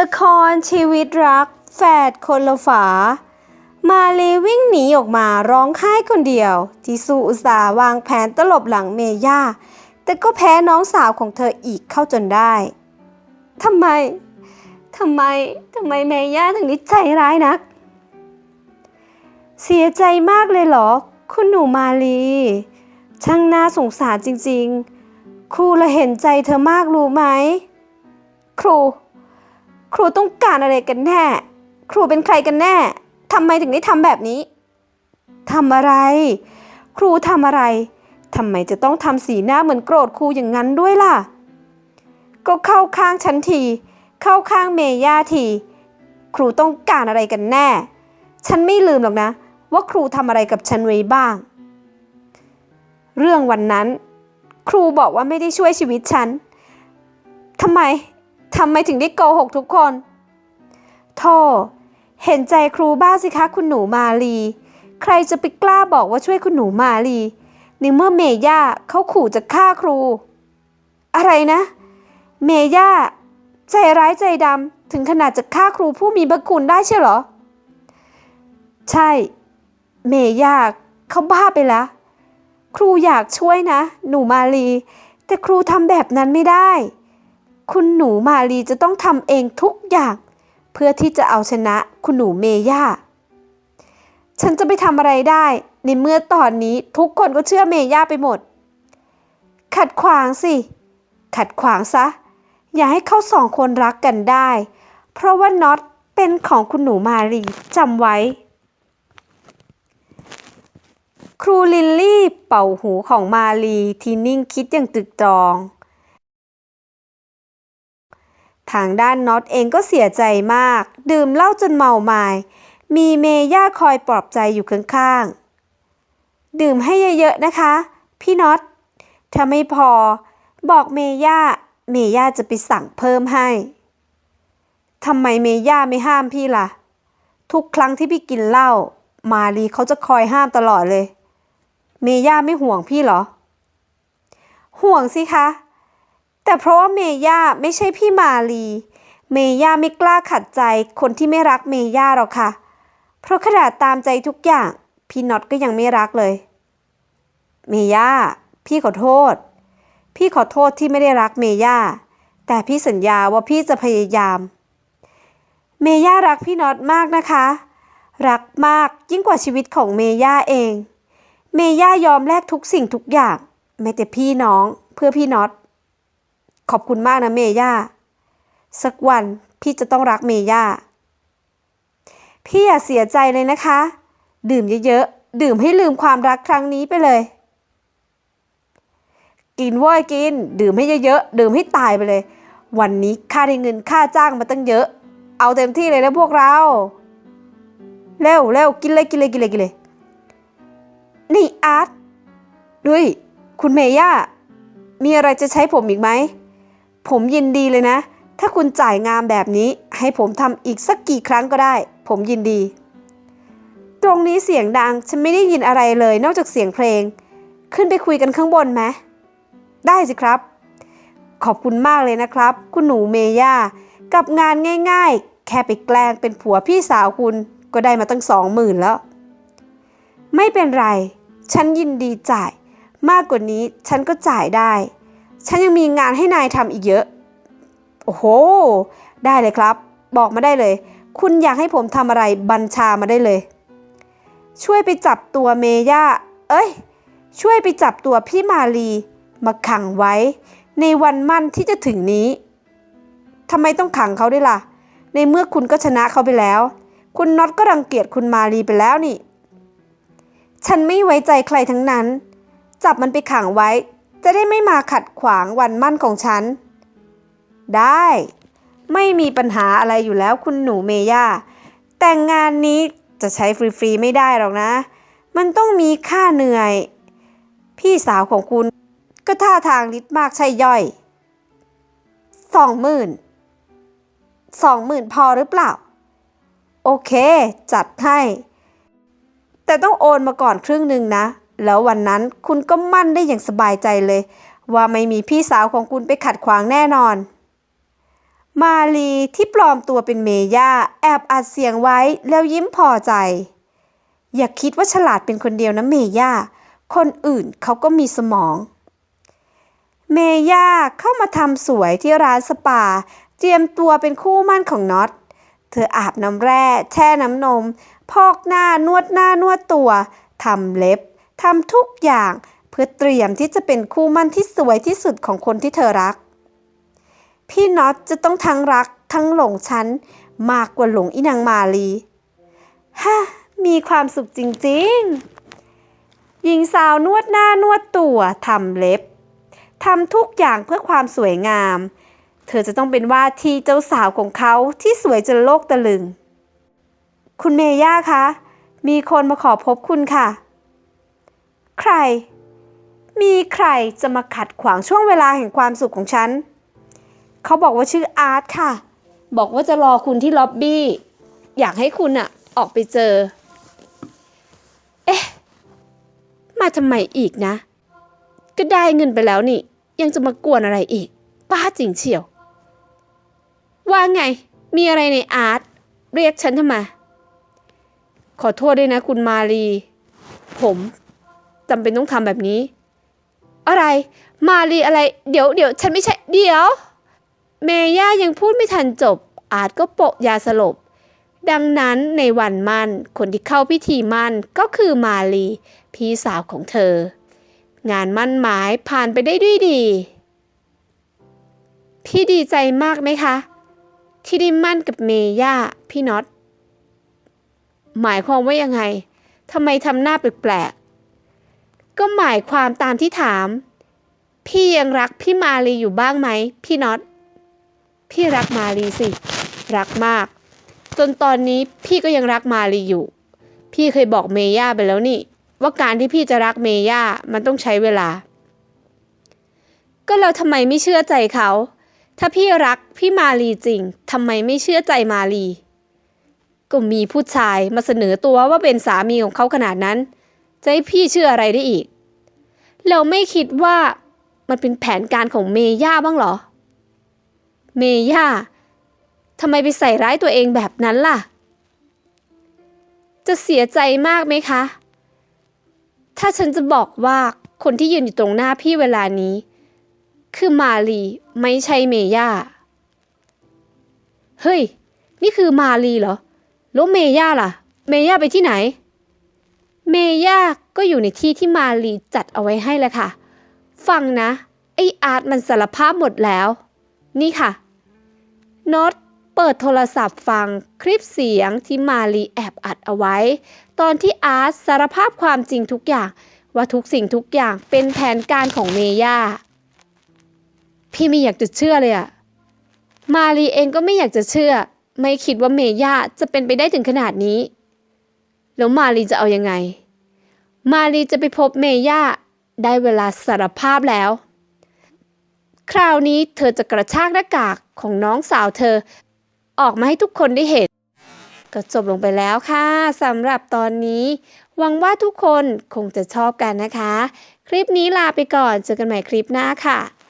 ละครชีวิตรัก แฝดคนละฝา มาลีวิ่งหนีออกมาร้องไห้คนเดียวจิซูอุตสาวางแผนตลบหลังเมย่า แต่ก็แพ้น้องสาวของเธออีกเข้าจนได้ทำไมทำไมทำไมเมย่าถึงนิใจร้ายนัก เสียใจมากเลยเหรอ คุณหนูมาลี ช่างน่าสงสารจริงๆ ครูละเห็นใจเธอมากรู้ไหม ครู ครูต้องการอะไรกันแน่ ครูเป็นใครกันแน่ทำไมถึงได้ทำแบบนี้ทำอะไร ครูทำอะไรทำไมจะต้องทำสีหน้าเหมือนโกรธครูอย่างนั้นด้วยล่ะ ก็เข้าข้างฉันที เข้าข้างเมย่าที ครูต้องการอะไรกันแน่ ฉันไม่ลืมหรอกนะ ว่าครูทำอะไรกับฉันไว้บ้าง เรื่องวันนั้น ครูบอกว่าไม่ได้ช่วยชีวิตฉันทำไม ทำไมถึงได้โกหกทุกคนโธ่เห็นใจครูบ้างสิคะคุณหนูมาลี ใครจะไปกล้าบอกว่าช่วยคุณหนูมาลีในเมื่อเมย่าเขาขู่จะฆ่าครู อะไรนะ เมย่าใจร้ายใจดำถึงขนาดจะฆ่าครูผู้มีพระคุณได้ใช่เหรอ ใช่ เมย่าเขาบ้าไปแล้ว ครูอยากช่วยนะ หนูมาลี แต่ครูทำแบบนั้นไม่ได้ คุณหนูมาลีจะต้องทำเองทุกอย่าง เพื่อที่จะเอาชนะคุณหนูเมย่า ฉันจะไปทำอะไรได้ ในเมื่อตอนนี้ทุกคนก็เชื่อเมย่าไปหมด ขัดขวางสิ ขัดขวางซะ อย่าให้เขาสองคนรักกันได้ เพราะว่าน็อตเป็นของคุณหนูมาลีจำไว้ ครูลิลลี่เป่าหูของมาลีที่นิ่งคิดอย่างตึกตรอง ทางด้านน็อตเองก็เสียใจมาก ดื่มเหล้าจนเมาไมายมีเมย่าคอยปลอบใจอยู่ข้างๆ ดื่มให้เยอะๆนะคะ พี่น็อต ถ้าไม่พอ บอกเมย่า เมย่าจะไปสั่งเพิ่มให้ ทำไมเมย่าไม่ห้ามพี่ล่ะ ทุกครั้งที่พี่กินเหล้า มาลีเขาจะคอยห้ามตลอดเลย เมย่าไม่ห่วงพี่เหรอ ห่วงสิคะ แต่เพราะว่าเมย่าไม่ใช่พี่มาลี เมย่าไม่กล้าขัดใจคนที่ไม่รักเมย่าหรอกค่ะ เพราะขนาดตามใจทุกอย่าง พี่น็อตก็ยังไม่รักเลย เมย่าพี่ขอโทษ พี่ขอโทษที่ไม่ได้รักเมย่าแต่พี่สัญญาว่าพี่จะพยายาม เมย่ารักพี่น็อตมากนะคะ รักมากยิ่งกว่าชีวิตของเมย่าเอง เมย่ายอมแลกทุกสิ่งทุกอย่างแม้แต่พี่น้องเพื่อพี่น็อต ขอบคุณมากนะเมย่า สักวันพี่จะต้องรักเมย่า พี่อย่าเสียใจเลยนะคะ ดื่มเยอะๆ ดื่มให้ลืมความรักครั้งนี้ไปเลย กินว้ยกิน ดื่มให้เยอะๆ ดื่มให้ตายไปเลย วันนี้ค่าได้เงินค่าจ้างมาตั้งเยอะ เอาเต็มที่เลยนะพวกเรา เร็วเร็วกินเลยกินเลยกินเลยกินเลย นี่อาร์ตด้วยคุณเมย่ามีอะไรจะใช้ผมอีกไหม ผมยินดีเลยนะ ถ้าคุณจ่ายงามแบบนี้ ให้ผมทำอีกสักกี่ครั้งก็ได้ ผมยินดี ตรงนี้เสียงดังฉันไม่ได้ยินอะไรเลยนอกจากเสียงเพลง ขึ้นไปคุยกันข้างบนไหมได้สิครับ ขอบคุณมากเลยนะครับ คุณหนูเมย่ากับงานง่ายๆ แค่ไปแกล้งเป็นผัวพี่สาวคุณก็ได้มาตั้งสองหมื่นแล้ว ไม่เป็นไร ฉันยินดีจ่าย มากกว่านี้ฉันก็จ่ายได้ ฉันยังมีงานให้นายทำอีกเยอะ โอ้โห ได้เลยครับ บอกมาได้เลย คุณอยากให้ผมทำอะไรบัญชามาได้เลย ช่วยไปจับตัวเมย่า เอ้ย ช่วยไปจับตัวพี่มาลีมาขังไว้ ในวันมั่นที่จะถึงนี้ทำไมต้องขังเขาด้วยล่ะ ในเมื่อคุณก็ชนะเขาไปแล้ว คุณน็อตก็รังเกียจคุณมาลีไปแล้วนี่ ฉันไม่ไว้ใจใครทั้งนั้น จับมันไปขังไว้ จะได้ไม่มาขัดขวางวันมั่นของฉัน ได้ ไม่มีปัญหาอะไรอยู่แล้วคุณหนูเมย่า แต่งงานนี้จะใช้ฟรีๆไม่ได้หรอกนะ มันต้องมีค่าเหนื่อย พี่สาวของคุณก็ท่าทางนิดมากใช่ย่อยสองหมื่นสองหมื่นพอหรือเปล่า โอเค จัดให้ แต่ต้องโอนมาก่อนครึ่งหนึ่งนะ แล้ววันนั้นคุณก็มั่นได้อย่างสบายใจเลย ว่าไม่มีพี่สาวของคุณไปขัดขวางแน่นอน มาลีที่ปลอมตัวเป็นเมย่าแอบอัดเสียงไว้แล้วยิ้มพอใจ อย่าคิดว่าฉลาดเป็นคนเดียวนะเมย่าคนอื่นเขาก็มีสมอง เมย่าเข้ามาทำสวยที่ร้านสปา เตรียมตัวเป็นคู่มั่นของน็อต เธออาบน้ำแร่ แช่น้ำนม พอกหน้านวดหน้านวดตัวทำเล็บ ทำทุกอย่างเพื่อเตรียมที่จะเป็นคู่มั่นที่สวยที่สุดของคนที่เธอรัก พี่น็อตจะต้องทั้งรักทั้งหลงฉันมากกว่าหลงอีนางมาลีฮ่ามีความสุขจริงๆ หญิงสาวนวดหน้านวดตัวทำเล็บทำทุกอย่างเพื่อความสวยงาม เธอจะต้องเป็นว่าที่เจ้าสาวของเขาที่สวยจนโลกตะลึง คุณเมย่าคะ มีคนมาขอพบคุณค่ะ ใคร มีใครจะมาขัดขวางช่วงเวลาแห่งความสุขของฉัน เขาบอกว่าชื่ออาร์ตค่ะ บอกว่าจะรอคุณที่ล็อบบี้ อยากให้คุณอะออกไปเจอ เอ๊ะ มาทำไมอีกนะ ก็ได้เงินไปแล้วนี่ ยังจะมากวนอะไรอีกป้าจริงเชียว ว่าไง มีอะไรในอาร์ต เรียกฉันทำไม ขอโทษด้วยนะคุณมาลี ผม จำเป็นต้องทำแบบนี้ อะไร มาลีอะไร เดี๋ยวเดี๋ยวฉันไม่ใช่ เดี๋ยว เมย่ายังพูดไม่ทันจบ อาจก็โปะยาสลบ ดังนั้นในวันมั่น คนที่เข้าพิธีมั่นก็คือมาลี พี่สาวของเธอ งานมั่นหมายผ่านไปได้ด้วยดี พี่ดีใจมากไหมคะ ที่ได้มั่นกับเมย่าพี่น็อตหมายความว่ายังไงทำไมทำหน้าแปลก ก็หมายความตามที่ถาม พี่ยังรักพี่มาลีอยู่บ้างไหม พี่น็อต พี่รักมาลีสิ รักมาก จนตอนนี้พี่ก็ยังรักมาลีอยู่ พี่เคยบอกเมย่าไปแล้วนี่ ว่าการที่พี่จะรักเมย่ามันต้องใช้เวลา ก็เราทำไมไม่เชื่อใจเขา ถ้าพี่รักพี่มาลีจริงทำไมไม่เชื่อใจมาลีก็มีผู้ชายมาเสนอตัวว่าเป็นสามีของเขาขนาดนั้น จะให้พี่เชื่ออะไรได้อีก เราไม่คิดว่ามันเป็นแผนการของเมย่าบ้างเหรอ เมย่าทำไมไปใส่ร้ายตัวเองแบบนั้นล่ะ จะเสียใจมากไหมคะ ถ้าฉันจะบอกว่าคนที่ยืนอยู่ตรงหน้าพี่เวลานี้ คือมาลีไม่ใช่เมย่า เฮ้ย นี่คือมาลีเหรอ แล้วเมย่าล่ะ เมย่าไปที่ไหน เมย่าก็อยู่ในที่ที่มาลีจัดเอาไว้ให้แหละค่ะ ฟังนะ ไออาร์ตมันสารภาพหมดแล้ว นี่ค่ะน็อตเปิดโทรศัพท์ฟังคลิปเสียงที่มาลีแอบอัดเอาไว้ ตอนที่อาร์ตสารภาพความจริงทุกอย่าง ว่าทุกสิ่งทุกอย่างเป็นแผนการของเมย่าพี่ไม่อยากจะเชื่อเลยอะมาลีเองก็ไม่อยากจะเชื่อ ไม่คิดว่าเมย่าจะเป็นไปได้ถึงขนาดนี้ แล้วมาลีจะเอายังไง มารีจะไปพบเมย่า ได้เวลาสารภาพแล้ว คราวนี้เธอจะกระชากหน้ากากของน้องสาวเธอ ออกมาให้ทุกคนได้เห็น ก็จบลงไปแล้วค่ะสำหรับตอนนี้ หวังว่าทุกคนคงจะชอบกันนะคะ คลิปนี้ลาไปก่อนเจอกันใหม่คลิปหน้าค่ะ